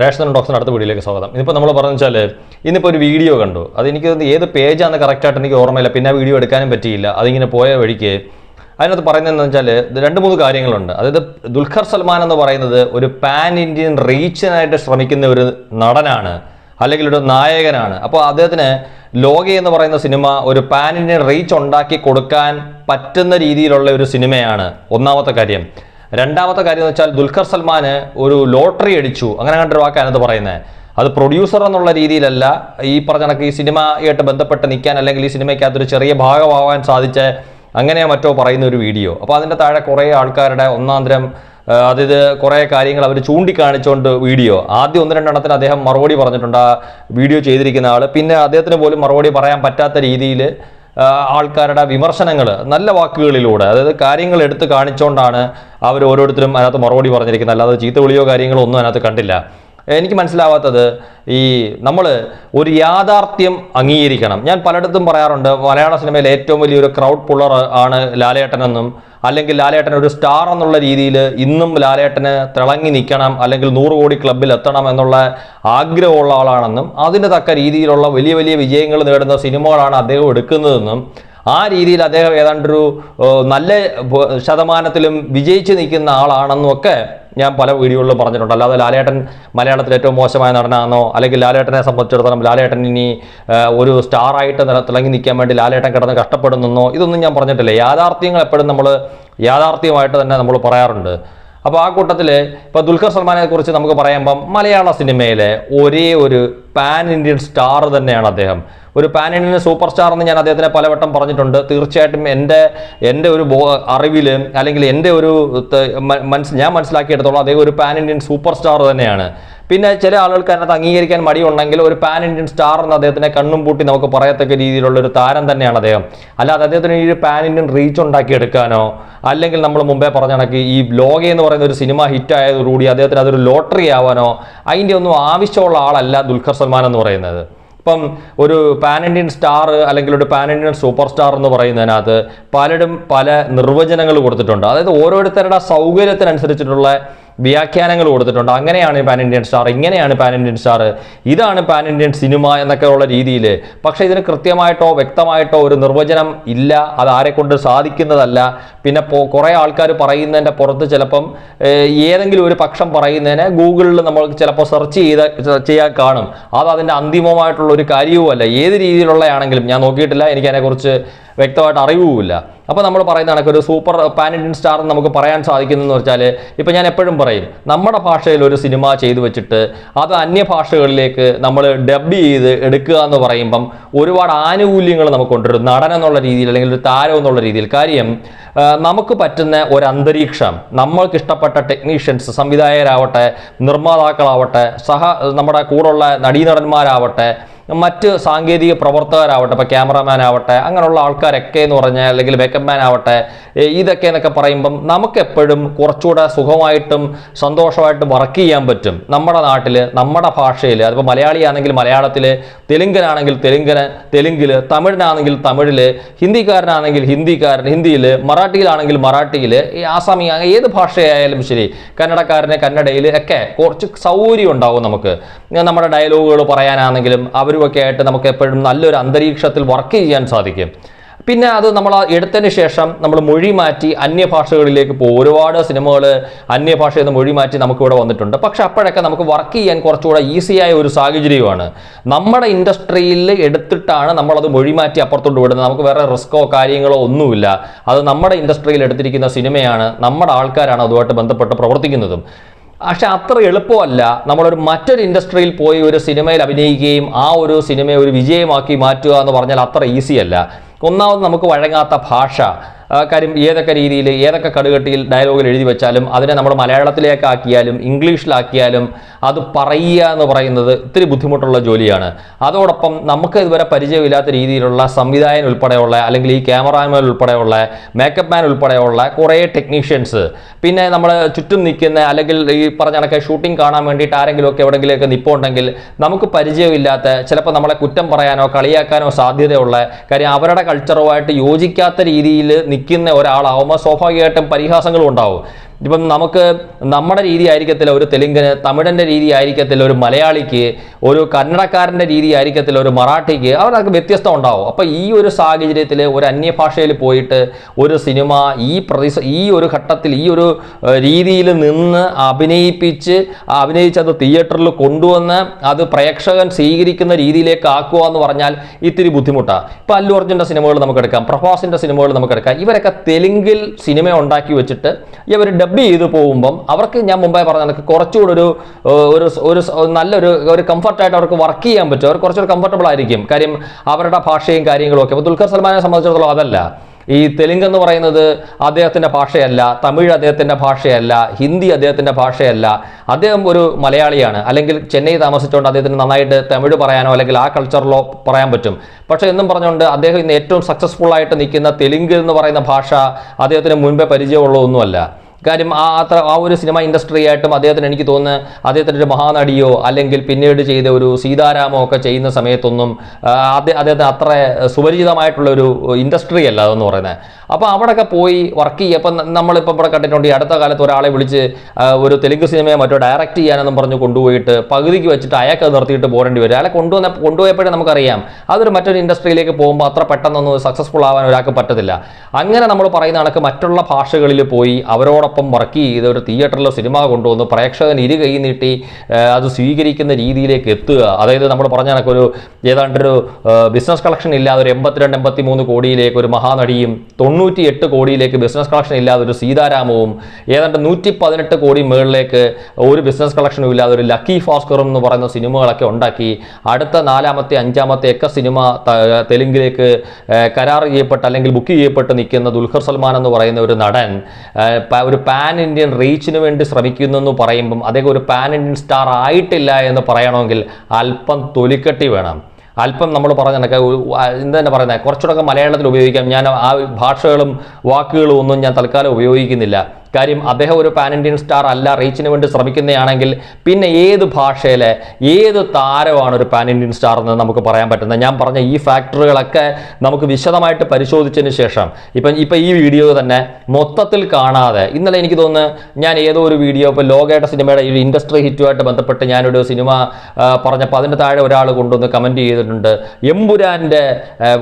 Ration ഡോക്സിന്റെ അടുത്ത വീഡിയോയിലേക്ക് സ്വാഗതം. ഇന്നിപ്പോൾ നമ്മൾ പറഞ്ഞു വെച്ചാൽ ഇന്നിപ്പോൾ ഒരു വീഡിയോ കണ്ടു. അത് എനിക്ക് ഏത് പേജാണെന്ന് കറക്റ്റായിട്ട് എനിക്ക് ഓർമ്മയില്ല. പിന്നെ ആ വീഡിയോ എടുക്കാനും പറ്റിയില്ല. അതിങ്ങനെ പോയ വഴിക്ക് അതിനകത്ത് പറയുന്നതെന്ന് വെച്ചാൽ രണ്ട് മൂന്ന് കാര്യങ്ങളുണ്ട്. അതായത് ദുൽഖർ സൽമാൻ എന്ന് പറയുന്നത് ഒരു പാൻ ഇന്ത്യൻ റീച്ചിനായിട്ട് ശ്രമിക്കുന്ന ഒരു നടനാണ്. അല്ലെങ്കിൽ ഒരു നായകനാണ്. അപ്പോൾ അദ്ദേഹത്തിന് ലോക എന്ന് പറയുന്ന സിനിമ ഒരു പാൻ ഇന്ത്യൻ റീച്ച് ഉണ്ടാക്കി കൊടുക്കാൻ പറ്റുന്ന രീതിയിലുള്ള ഒരു സിനിമയാണ്. ഒന്നാമത്തെ കാര്യം. രണ്ടാമത്തെ കാര്യം എന്ന് വെച്ചാൽ ദുൽഖർ സൽമാന് ഒരു ലോട്ടറി അടിച്ചു. അങ്ങനെ കണ്ടൊരു വാക്കാണ് അത് പറയുന്നത്. അത് പ്രൊഡ്യൂസർ എന്നുള്ള രീതിയിലല്ല ഈ പറഞ്ഞ കണക്ക് ഈ സിനിമയായിട്ട് ബന്ധപ്പെട്ട് നിൽക്കാൻ അല്ലെങ്കിൽ ഈ സിനിമയ്ക്കകത്തൊരു ചെറിയ ഭാഗമാവാൻ സാധിച്ച അങ്ങനെ മറ്റോ പറയുന്ന ഒരു വീഡിയോ. അപ്പോൾ അതിന്റെ താഴെ കുറേ ആൾക്കാരുടെ ഒന്നാന്തരം അതായത് കുറേ കാര്യങ്ങൾ അവർ ചൂണ്ടിക്കാണിച്ചുകൊണ്ട് വീഡിയോ. ആദ്യം ഒന്ന് രണ്ടെണ്ണത്തിന് അദ്ദേഹം മറുപടി പറഞ്ഞിട്ടുണ്ട് ആ വീഡിയോ ചെയ്തിരിക്കുന്ന ആൾ പിന്നെ അദ്ദേഹത്തിന് പോലും മറുപടി പറയാൻ പറ്റാത്ത രീതിയിൽ ആൾക്കാരുടെ വിമർശനങ്ങൾ നല്ല വാക്കുകളിലൂടെ അതായത് കാര്യങ്ങൾ എടുത്ത് കാണിച്ചുകൊണ്ടാണ് അവർ ഓരോരുത്തരും അതിനകത്ത് മറുപടി പറഞ്ഞിരിക്കുന്നത്. അല്ലാതെ ചീത്ത വിളിയോ കാര്യങ്ങളോ ഒന്നും അതിനകത്ത് കണ്ടില്ല. എനിക്ക് മനസ്സിലാവാത്തത് ഈ നമ്മൾ ഒരു യാഥാർത്ഥ്യം അംഗീകരിക്കണം. ഞാൻ പലയിടത്തും പറയാറുണ്ട് മലയാള സിനിമയിലെ ഏറ്റവും വലിയൊരു ക്രൗഡ് പുള്ളർ ആണ് ലാലേട്ടനെന്നും അല്ലെങ്കിൽ ലാലേട്ടൻ ഒരു സ്റ്റാർ എന്നുള്ള രീതിയിൽ ഇന്നും ലാലേട്ടന് തിളങ്ങി നിൽക്കണം അല്ലെങ്കിൽ നൂറ് കോടി ക്ലബിൽ എത്തണം എന്നുള്ള ആഗ്രഹമുള്ള ആളാണെന്നും അതിന് തക്ക രീതിയിലുള്ള വലിയ വലിയ വിജയങ്ങൾ നേടുന്ന സിനിമകളാണ് അദ്ദേഹം എടുക്കുന്നതെന്നും ആ രീതിയിൽ അദ്ദേഹം ഏതാണ്ടൊരു നല്ല ശതമാനത്തിലും വിജയിച്ച് നിൽക്കുന്ന ആളാണെന്നും ഒക്കെ ഞാൻ പല വീഡിയോകളിലും പറഞ്ഞിട്ടുണ്ട്. അല്ലാതെ ലാലേട്ടൻ മലയാളത്തിൽ ഏറ്റവും മോശമായ നടനാണെന്നോ അല്ലെങ്കിൽ ലാലേട്ടനെ സംബന്ധിച്ചിടത്തോളം ലാലേട്ടൻ ഇനി ഒരു സ്റ്റാറായിട്ട് തിളങ്ങി നിൽക്കാൻ വേണ്ടി ലാലേട്ടൻ കിടന്ന് കഷ്ടപ്പെടുന്നെന്നോ ഇതൊന്നും ഞാൻ പറഞ്ഞിട്ടില്ല. യാഥാർത്ഥ്യങ്ങൾ എപ്പോഴും നമ്മൾ യാഥാർത്ഥ്യമായിട്ട് തന്നെ നമ്മൾ പറയാറുണ്ട്. അപ്പോൾ ആ കൂട്ടത്തിൽ ഇപ്പോൾ ദുൽഖർ സൽമാനെക്കുറിച്ച് നമുക്ക് പറയുമ്പം മലയാള സിനിമയിലെ ഒരേ ഒരു പാൻ ഇന്ത്യൻ സ്റ്റാർ തന്നെയാണ് അദ്ദേഹം. ഒരു പാൻ ഇന്ത്യൻ സൂപ്പർ സ്റ്റാർ എന്ന് ഞാൻ അദ്ദേഹത്തിനെ പലവട്ടം പറഞ്ഞിട്ടുണ്ട്. തീർച്ചയായിട്ടും എന്റെ എന്റെ ഒരു അറിവിൽ അല്ലെങ്കിൽ എന്റെ ഒരു മനസ്സ് ഞാൻ മനസ്സിലാക്കിയെടുത്തോളം അദ്ദേഹം ഒരു പാൻ ഇന്ത്യൻ സൂപ്പർ സ്റ്റാർ തന്നെയാണ്. പിന്നെ ചില ആളുകൾക്ക് അതിനകത്ത് അംഗീകരിക്കാൻ മടിയുണ്ടെങ്കിൽ ഒരു പാൻ ഇന്ത്യൻ സ്റ്റാർ എന്ന് അദ്ദേഹത്തിനെ കണ്ണും പൂട്ടി നമുക്ക് പറയത്തക്ക രീതിയിലുള്ള ഒരു താരം തന്നെയാണ് അദ്ദേഹം. അല്ലാതെ അദ്ദേഹത്തിന് ഈ ഒരു പാൻ ഇന്ത്യൻ റീച്ച് ഉണ്ടാക്കിയെടുക്കാനോ അല്ലെങ്കിൽ നമ്മൾ മുമ്പേ പറഞ്ഞ കണക്ക് ഈ ലോക എന്ന് പറയുന്ന ഒരു സിനിമ ഹിറ്റ് ആയതോടുകൂടി അദ്ദേഹത്തിന് അതൊരു ലോട്ടറി ആവാനോ അതിന്റെ ഒന്നും ആവശ്യമുള്ള ആളല്ല ദുൽഖർ സൽമാൻ എന്ന് പറയുന്നത്. ഇപ്പം ഒരു പാൻ ഇന്ത്യൻ സ്റ്റാർ അല്ലെങ്കിൽ ഒരു പാൻ ഇന്ത്യൻ സൂപ്പർ സ്റ്റാർ എന്ന് പറയുന്നതിനകത്ത് പലരും പല നിർവചനങ്ങൾ കൊടുത്തിട്ടുണ്ട്. അതായത് ഓരോരുത്തരുടെ സൗകര്യത്തിനനുസരിച്ചിട്ടുള്ള വ്യാഖ്യാനങ്ങൾ കൊടുത്തിട്ടുണ്ട്. അങ്ങനെയാണ് പാൻ ഇന്ത്യൻ സ്റ്റാർ ഇങ്ങനെയാണ് പാൻ ഇന്ത്യൻ സ്റ്റാർ ഇതാണ് പാൻ ഇന്ത്യൻ സിനിമ എന്നൊക്കെ ഉള്ള രീതിയിൽ പക്ഷേ ഇതിന് കൃത്യമായിട്ടോ വ്യക്തമായിട്ടോ ഒരു നിർവചനം ഇല്ല. അത് ആരെ കൊണ്ട് സാധിക്കുന്നതല്ല. പിന്നെ കുറേ ആൾക്കാർ പറയുന്നതിന്റെ പുറത്ത് ചിലപ്പം ഏതെങ്കിലും ഒരു പക്ഷം പറയുന്നതിന് ഗൂഗിളിൽ നമ്മൾ ചിലപ്പോൾ സെർച്ച് ചെയ്ത് ചെയ്യാൻ കാണും. അത് അതിന്റെ അന്തിമമായിട്ടുള്ള ഒരു കാര്യവുമല്ല. ഏത് രീതിയിലുള്ളതാണെങ്കിലും ഞാൻ നോക്കിയിട്ടില്ല. എനിക്ക് അതിനെക്കുറിച്ച് വ്യക്തമായിട്ട് അറിവുമില്ല. അപ്പോൾ നമ്മൾ പറയുന്ന കണക്ക് ഒരു സൂപ്പർ പാൻ ഇന്ത്യൻ സ്റ്റാർ എന്ന് നമുക്ക് പറയാൻ സാധിക്കുന്നതെന്ന് വെച്ചാൽ ഇപ്പോൾ ഞാൻ എപ്പോഴും പറയും നമ്മുടെ ഭാഷയിൽ ഒരു സിനിമ ചെയ്തു വെച്ചിട്ട് അത് അന്യഭാഷകളിലേക്ക് നമ്മൾ ഡബ് ചെയ്ത് എടുക്കുക എന്ന് പറയുമ്പം ഒരുപാട് ആനുകൂല്യങ്ങൾ നമുക്ക് കൊണ്ടുവരും നടൻ എന്നുള്ള രീതിയിൽ അല്ലെങ്കിൽ ഒരു താരം എന്നുള്ള രീതിയിൽ. കാര്യം നമുക്ക് പറ്റുന്ന ഒരു അന്തരീക്ഷം നമ്മൾക്ക് ഇഷ്ടപ്പെട്ട ടെക്നീഷ്യൻസ് സംവിധായകരാവട്ടെ നിർമ്മാതാക്കളാവട്ടെ സഹ നമ്മുടെ കൂടെയുള്ള നടീനടന്മാരാവട്ടെ മറ്റ് സാങ്കേതിക പ്രവർത്തകരാവട്ടെ ഇപ്പോൾ ക്യാമറമാൻ ആവട്ടെ അങ്ങനെയുള്ള ആൾക്കാരൊക്കെ എന്ന് പറഞ്ഞാൽ അല്ലെങ്കിൽ മേക്കപ്പ് മാൻ ആവട്ടെ ഇതൊക്കെ എന്നൊക്കെ പറയുമ്പം നമുക്കെപ്പോഴും കുറച്ചുകൂടെ സുഖമായിട്ടും സന്തോഷമായിട്ടും വർക്ക് ചെയ്യാൻ പറ്റും. നമ്മുടെ നാട്ടിൽ നമ്മുടെ ഭാഷയിൽ അതിപ്പോൾ മലയാളിയാണെങ്കിൽ മലയാളത്തിൽ തെലുങ്കനാണെങ്കിൽ തെലുങ്കന് തെലുങ്കിൽ തമിഴിനാണെങ്കിൽ തമിഴിൽ ഹിന്ദിക്കാരനാണെങ്കിൽ ഹിന്ദിക്കാരൻ ഹിന്ദിയിൽ മറാഠിയിലാണെങ്കിൽ മറാഠിയിൽ ആസാമി ഏത് ഭാഷയായാലും ശരി കന്നഡക്കാരന് കന്നഡയിൽ ഒക്കെ കുറച്ച് സൗകര്യം ഉണ്ടാവും നമുക്ക്. നമ്മുടെ ഡയലോഗുകൾ പറയാനാണെങ്കിലും അവരുമൊക്കെ ആയിട്ട് നമുക്ക് എപ്പോഴും നല്ലൊരു അന്തരീക്ഷത്തിൽ വർക്ക് ചെയ്യാൻ സാധിക്കും. പിന്നെ അത് നമ്മൾ എടുത്തതിന് ശേഷം നമ്മൾ മൊഴി മാറ്റി അന്യഭാഷകളിലേക്ക് പോകും ഒരുപാട് സിനിമകൾ അന്യഭാഷയിൽ നിന്ന് മൊഴി മാറ്റി നമുക്കിവിടെ വന്നിട്ടുണ്ട്. പക്ഷെ അപ്പോഴൊക്കെ നമുക്ക് വർക്ക് ചെയ്യാൻ കുറച്ചുകൂടെ ഈസിയായ ഒരു സാഹചര്യമാണ് നമ്മുടെ ഇൻഡസ്ട്രിയിൽ എടുത്തിട്ടാണ് നമ്മളത് മൊഴി മാറ്റി അപ്പുറത്തോട്ട് വിടുന്നത്. നമുക്ക് വേറെ റിസ്ക്കോ കാര്യങ്ങളോ ഒന്നുമില്ല. അത് നമ്മുടെ ഇൻഡസ്ട്രിയിൽ എടുത്തിരിക്കുന്ന സിനിമയാണ് നമ്മുടെ ആൾക്കാരാണ് അതുമായിട്ട് ബന്ധപ്പെട്ട് പ്രവർത്തിക്കുന്നതും. പക്ഷെ അത്ര എളുപ്പമല്ല. നമ്മളൊരു മറ്റൊരു ഇൻഡസ്ട്രിയിൽ പോയി ഒരു സിനിമയിൽ അഭിനയിക്കുകയും ആ ഒരു സിനിമയെ ഒരു വിജയമാക്കി മാറ്റുക എന്ന് പറഞ്ഞാൽ അത്ര ഈസിയല്ല. ഒന്നാമത് നമുക്ക് വഴങ്ങാത്ത ഭാഷ. കാര്യം ഏതൊക്കെ രീതിയിൽ ഏതൊക്കെ കടുകട്ടിയിൽ ഡയലോഗിൽ എഴുതി വെച്ചാലും അതിനെ നമ്മൾ മലയാളത്തിലേക്കാക്കിയാലും ഇംഗ്ലീഷിലാക്കിയാലും അത് പറയുക എന്ന് പറയുന്നത് ഇത്തിരി ബുദ്ധിമുട്ടുള്ള ജോലിയാണ്. അതോടൊപ്പം നമുക്ക് ഇതുവരെ പരിചയമില്ലാത്ത രീതിയിലുള്ള സംവിധായകൻ ഉൾപ്പെടെയുള്ള അല്ലെങ്കിൽ ഈ ക്യാമറാമാൻ ഉൾപ്പെടെയുള്ള മേക്കപ്പ് മാൻ ഉൾപ്പെടെയുള്ള കുറേ ടെക്നീഷ്യൻസ് പിന്നെ നമ്മൾ ചുറ്റും നിൽക്കുന്ന അല്ലെങ്കിൽ ഈ പറഞ്ഞ കണക്കെ ഷൂട്ടിംഗ് കാണാൻ വേണ്ടിയിട്ട് ആരെങ്കിലുമൊക്കെ എവിടെയെങ്കിലുമൊക്കെ നിൽപ്പുണ്ടെങ്കിൽ നമുക്ക് പരിചയമില്ലാത്ത ചിലപ്പോൾ നമ്മളെ കുറ്റം പറയാനോ കളിയാക്കാനോ സാധ്യതയുള്ള കാര്യം അവരുടെ കൾച്ചറുമായിട്ട് യോജിക്കാത്ത രീതിയിൽ നിൽക്കുന്ന ഒരാളാവുമ്പോൾ സ്വാഭാവികമായിട്ടും പരിഹാസങ്ങളും ഉണ്ടാവും. ഇപ്പം നമുക്ക് നമ്മുടെ രീതി ആയിരിക്കത്തില്ല ഒരു തെലുങ്കിന് തമിഴന്റെ രീതി ആയിരിക്കത്തില്ല ഒരു മലയാളിക്ക് ഒരു കന്നഡക്കാരന്റെ രീതി ആയിരിക്കത്തില്ല ഒരു മറാഠിക്ക് അവർക്ക് വ്യത്യസ്തം ഉണ്ടാവും. അപ്പോൾ ഈ ഒരു സാഹചര്യത്തിൽ ഒരു അന്യഭാഷയിൽ പോയിട്ട് ഒരു സിനിമ ഈ പ്രതി ഈ ഒരു ഘട്ടത്തിൽ ഈ ഒരു രീതിയിൽ നിന്ന് അഭിനയിപ്പിച്ച് അഭിനയിച്ചത് തിയേറ്ററിൽ കൊണ്ടുവന്ന് അത് പ്രേക്ഷകൻ സ്വീകരിക്കുന്ന രീതിയിലേക്ക് ആക്കുക എന്ന് പറഞ്ഞാൽ ഇത്തിരി ബുദ്ധിമുട്ടാണ് ഇപ്പം അല്ലു അർജുന്റെ സിനിമകൾ നമുക്ക് എടുക്കാം പ്രഭാസിന്റെ സിനിമകൾ നമുക്ക് എടുക്കാം ഇവരൊക്കെ തെലുങ്കിൽ സിനിമ ഉണ്ടാക്കി വെച്ചിട്ട് ഇവർ ഡബ് ചെയ്ത് പോകുമ്പം അവർക്ക് ഞാൻ മുമ്പേ പറഞ്ഞ കണക്ക് കുറച്ചുകൂടെ ഒരു ഒരു ഒരു നല്ലൊരു ഒരു കംഫർട്ടായിട്ട് അവർക്ക് വർക്ക് ചെയ്യാൻ പറ്റും. അവർ കുറച്ചുകൂടെ കംഫർട്ടബിൾ ആയിരിക്കും. കാര്യം അവരുടെ ഭാഷയും കാര്യങ്ങളും ഒക്കെ. അപ്പോൾ ദുൽഖർ സൽമാനെ സംബന്ധിച്ചിടത്തോളം അതല്ല. ഈ തെലുങ്കെന്ന് പറയുന്നത് അദ്ദേഹത്തിന്റെ ഭാഷയല്ല തമിഴ് അദ്ദേഹത്തിന്റെ ഭാഷയല്ല ഹിന്ദി അദ്ദേഹത്തിന്റെ ഭാഷയല്ല. അദ്ദേഹം ഒരു മലയാളിയാണ്. അല്ലെങ്കിൽ ചെന്നൈ താമസിച്ചുകൊണ്ട് അദ്ദേഹത്തിന് നന്നായിട്ട് തമിഴ് പറയാനോ അല്ലെങ്കിൽ ആ കൾച്ചറിലോ പറയാൻ പറ്റും. പക്ഷേ എന്നും പറഞ്ഞുകൊണ്ട് അദ്ദേഹം ഇന്ന് ഏറ്റവും സക്സസ്ഫുൾ ആയിട്ട് നിൽക്കുന്ന തെലുങ്ക് എന്ന് പറയുന്ന ഭാഷ അദ്ദേഹത്തിന് മുൻപേ പരിചയമുള്ള ഒന്നുമല്ല. കാര്യം ആ അത്ര ആ ഒരു സിനിമ ഇൻഡസ്ട്രി ആയിട്ടും അദ്ദേഹത്തിന് എനിക്ക് തോന്നുന്നത് അദ്ദേഹത്തിന്റെ ഒരു മഹാനടിയോ അല്ലെങ്കിൽ പിന്നീട് ചെയ്ത ഒരു സീതാരാമോ ഒക്കെ ചെയ്യുന്ന സമയത്തൊന്നും അദ്ദേഹം അദ്ദേഹ അദ്ദേഹത്തിന് അത്ര സുപരിചിതമായിട്ടുള്ളൊരു ഇൻഡസ്ട്രി അല്ല അതെന്ന് പറയുന്നത്. അപ്പോൾ അവിടെയൊക്കെ പോയി വർക്ക് ചെയ്യുക അപ്പം നമ്മളിപ്പോൾ ഇവിടെ കണ്ടിട്ടുണ്ട് ഈ അടുത്ത കാലത്ത് ഒരാളെ വിളിച്ച് ഒരു തെലുങ്ക് സിനിമയെ മറ്റോ ഡയറക്റ്റ് ചെയ്യാനെന്നും പറഞ്ഞ് കൊണ്ടുപോയിട്ട് പകുതിക്ക് വെച്ചിട്ട് അയാൾക്ക് അത് നിർത്തിയിട്ട് പോരേണ്ടി വരും. അയാളെ കൊണ്ടുവന്ന കൊണ്ടുപോയപ്പോഴേ നമുക്കറിയാം. അതൊരു മറ്റൊരു ഇൻഡസ്ട്രിയിലേക്ക് പോകുമ്പോൾ അത്ര പെട്ടെന്നൊന്നും സക്സസ്ഫുൾ ആവാൻ ഒരാൾക്ക് പറ്റത്തില്ല. അങ്ങനെ നമ്മൾ പറയുന്ന കണക്ക് മറ്റുള്ള ഭാഷകളിൽ പോയി അവരോടൊപ്പം വർക്ക് ചെയ്ത് ഒരു തിയേറ്ററിലോ സിനിമ കൊണ്ടുവന്ന് പ്രേക്ഷകൻ ഇരു കൈ നീട്ടി അത് സ്വീകരിക്കുന്ന രീതിയിലേക്ക് എത്തുക. അതായത് നമ്മൾ പറഞ്ഞ ഒരു ഏതാണ്ടൊരു ബിസിനസ് കളക്ഷൻ ഇല്ലാതെ ഒരു എൺപത്തിരണ്ട് എൺപത്തി മൂന്ന് കോടിയിലേക്ക് ഒരു മഹാനടിയും തൊണ്ണൂറ്റി എട്ട് കോടിയിലേക്ക് ബിസിനസ് കളക്ഷൻ ഇല്ലാതെ ഒരു സീതാരാമവും ഏതാണ്ട് നൂറ്റി പതിനെട്ട് കോടി മുകളിലേക്ക് ഒരു ബിസിനസ് കളക്ഷനും ഇല്ലാതെ ഒരു ലക്കി ഭാസ്കറും എന്ന് പറയുന്ന സിനിമകളൊക്കെ ഉണ്ടാക്കി. അടുത്ത നാലാമത്തെ അഞ്ചാമത്തെ ഒക്കെ സിനിമ തെലുങ്കിലേക്ക് കരാർ ചെയ്യപ്പെട്ട് അല്ലെങ്കിൽ ബുക്ക് ചെയ്യപ്പെട്ട് നിൽക്കുന്ന ദുൽഖർ സൽമാൻ എന്ന് പറയുന്ന ഒരു നടൻ പ- ഒരു പാൻ ഇന്ത്യൻ റീച്ചിന് വേണ്ടി ശ്രമിക്കുന്നു എന്ന് പറയുമ്പം അദ്ദേഹം ഒരു പാൻ ഇന്ത്യൻ സ്റ്റാർ ആയിട്ടില്ല എന്ന് പറയണമെങ്കിൽ അല്പം തൊലിക്കട്ടി വേണം. അല്പം നമ്മൾ പറഞ്ഞ കണക്ക് എന്ത് തന്നെ പറയുന്നത് കുറച്ചുകൂടെ മലയാളത്തിൽ ഉപയോഗിക്കാം. ഞാൻ ആ ഭാഷകളും വാക്കുകളും ഒന്നും ഞാൻ തൽക്കാലം ഉപയോഗിക്കുന്നില്ല. കാര്യം അദ്ദേഹം ഒരു പാൻ ഇന്ത്യൻ സ്റ്റാർ അല്ല റീച്ചിന് വേണ്ടി ശ്രമിക്കുന്നതാണെങ്കിൽ പിന്നെ ഏത് ഭാഷയിലെ ഏത് താരമാണ് ഒരു പാൻ ഇന്ത്യൻ സ്റ്റാർ എന്ന് നമുക്ക് പറയാൻ പറ്റുന്നത്? ഞാൻ പറഞ്ഞ ഈ ഫാക്ടറുകളൊക്കെ നമുക്ക് വിശദമായിട്ട് പരിശോധിച്ചതിന് ശേഷം ഇപ്പം ഇപ്പം ഈ വീഡിയോ തന്നെ മൊത്തത്തിൽ കാണാതെ ഇന്നലെ എനിക്ക് തോന്നുന്നു ഞാൻ ഏതോ ഒരു വീഡിയോ ഇപ്പോൾ ലോകയുടെ സിനിമയുടെ ഈ ഇൻഡസ്ട്രി ഹിറ്റുമായിട്ട് ബന്ധപ്പെട്ട് ഞാനൊരു സിനിമ പറഞ്ഞപ്പോൾ അതിന്റെ താഴെ ഒരാൾ കൊണ്ടുവന്ന് കമന്റ് ചെയ്തിട്ടുണ്ട്. എമ്പുരാന്റെ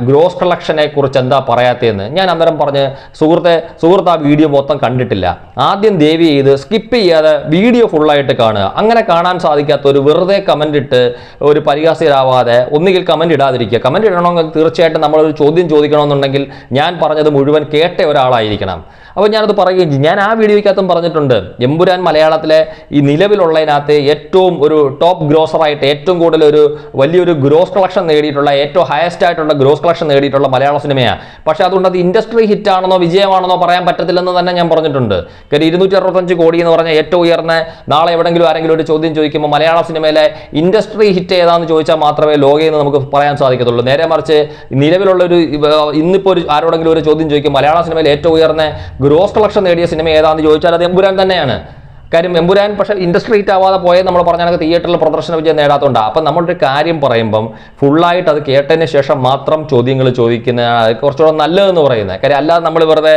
ഗ്രോസ് കളക്ഷനെക്കുറിച്ച് എന്താ പറയാത്തതെന്ന്. ഞാൻ അന്നേരം പറഞ്ഞ് സുഹൃത്തെ സുഹൃത്ത് ആ വീഡിയോ മൊത്തം കണ്ടിട്ടില്ല. ആദ്യം ദേവി ചെയ്ത് സ്കിപ്പ് ചെയ്യാതെ വീഡിയോ ഫുള്ളായിട്ട് കാണുക. അങ്ങനെ കാണാൻ സാധിക്കാത്ത ഒരു വെറുതെ കമന്റ് ഇട്ട് ഒരു പരിഹാസ്യരാവാതെ ഒന്നുകിൽ കമന്റ് ഇടാതിരിക്കുക. കമന്റ് ഇടണമെങ്കിൽ തീർച്ചയായിട്ടും നമ്മളൊരു ചോദ്യം ചോദിക്കണമെന്നുണ്ടെങ്കിൽ ഞാൻ പറഞ്ഞത് മുഴുവൻ കേട്ട ഒരാളായിരിക്കണം. അപ്പോൾ ഞാനത് പറയുകയും ചെയ്യും. ഞാൻ ആ വീഡിയോയ്ക്കകത്തും പറഞ്ഞിട്ടുണ്ട്. എമ്പുരാൻ മലയാളത്തിലെ ഈ നിലവിലുള്ളതിനകത്ത് ഏറ്റവും ഒരു ടോപ്പ് ഗ്രോസറായിട്ട് ഏറ്റവും കൂടുതൽ ഒരു വലിയൊരു ഗ്രോസ് കളക്ഷൻ നേടിയിട്ടുള്ള ഏറ്റവും ഹയസ്റ്റ് ആയിട്ടുള്ള ഗ്രോസ് കളക്ഷൻ നേടിയിട്ടുള്ള മലയാള സിനിമയാണ് പക്ഷേ അതുകൊണ്ട് അത് ഇൻഡസ്ട്രി ഹിറ്റാണെന്നോ വിജയമാണെന്നോ പറയാൻ പറ്റത്തില്ലെന്ന് തന്നെ ഞാൻ പറഞ്ഞിട്ടുണ്ട്. കാര്യം ഇരുന്നൂറ്റി അറുപത്തഞ്ച് കോടി എന്ന് പറഞ്ഞാൽ ഏറ്റവും ഉയർന്ന നാളെ എവിടെങ്കിലും ആരെങ്കിലും ഒരു ചോദ്യം ചോദിക്കുമ്പോൾ മലയാള സിനിമയിലെ ഇൻഡസ്ട്രി ഹിറ്റ് ഏതാണെന്ന് ചോദിച്ചാൽ മാത്രമേ ലോകയെന്ന് നമുക്ക് പറയാൻ സാധിക്കത്തുള്ളൂ. നേരെ മറിച്ച് നിലവിലുള്ള ഒരു ഇന്നിപ്പോൾ ഒരു ആരോടെങ്കിലും ഒരു ചോദ്യം ചോദിക്കും മലയാള സിനിമയിൽ ഏറ്റവും ഉയർന്ന ഗ്രോസ് കളക്ഷൻ നേടിയ സിനിമ ഏതാണെന്ന് ചോദിച്ചാൽ അത് എമ്പുരാൻ തന്നെയാണ്. കാര്യം എമ്പുരാൻ പക്ഷേ ഇൻഡസ്ട്രി ഹിറ്റ് ആവാതെ പോയത് നമ്മൾ പറഞ്ഞാൽ തിയേറ്ററിൽ പ്രദർശന വിജയം നേടാത്തതുകൊണ്ടാണ് അപ്പം നമ്മളൊരു കാര്യം പറയുമ്പം ഫുള്ളായിട്ട് അത് കേട്ടതിന് ശേഷം മാത്രം ചോദ്യങ്ങൾ ചോദിക്കുന്ന കുറച്ചുകൂടെ നല്ലതെന്ന് പറയുന്നത് കാര്യം അല്ലാതെ നമ്മൾ വെറുതെ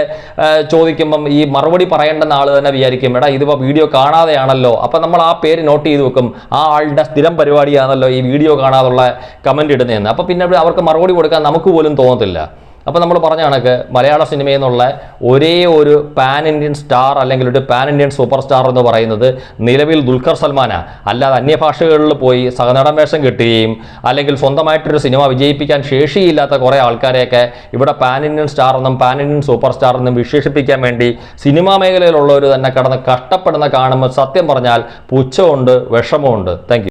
ചോദിക്കുമ്പം ഈ മറുപടി പറയേണ്ടെന്ന ആൾ തന്നെ വിചാരിക്കും എടാ ഇതിപ്പോൾ വീഡിയോ കാണാതെയാണല്ലോ. അപ്പം നമ്മൾ ആ പേര് നോട്ട് ചെയ്ത് വെക്കും ആ ആളുടെ സ്ഥിരം പരിപാടിയാണല്ലോ ഈ വീഡിയോ കാണാതുള്ള കമന്റ് ഇടുന്നതെന്ന്. അപ്പോൾ പിന്നെ അവർക്ക് മറുപടി കൊടുക്കാൻ നമുക്ക് പോലും തോന്നത്തില്ല. അപ്പോൾ നമ്മൾ പറഞ്ഞ കണക്ക് മലയാള സിനിമയെന്നുള്ള ഒരേ ഒരു പാൻ ഇന്ത്യൻ സ്റ്റാർ അല്ലെങ്കിൽ ഒരു പാൻ ഇന്ത്യൻ സൂപ്പർ സ്റ്റാർ എന്ന് പറയുന്നത് നിലവിൽ ദുൽഖർ സൽമാനാണ് അല്ലാതെ അന്യഭാഷകളിൽ പോയി സഹനടൻ വേഷം കിട്ടുകയും അല്ലെങ്കിൽ സ്വന്തമായിട്ടൊരു സിനിമ വിജയിപ്പിക്കാൻ ശേഷിയില്ലാത്ത കുറേ ആൾക്കാരെയൊക്കെ ഇവിടെ പാൻ ഇന്ത്യൻ സ്റ്റാർ എന്നും പാൻ ഇന്ത്യൻ സൂപ്പർ സ്റ്റാർ എന്നും വിശേഷിപ്പിക്കാൻ വേണ്ടി സിനിമാ മേഖലയിലുള്ളവർ തന്നെ കടന്ന് കഷ്ടപ്പെടുന്ന കാണുമ്പോൾ സത്യം പറഞ്ഞാൽ പുച്ഛമുണ്ട് വിഷമമുണ്ട്. താങ്ക്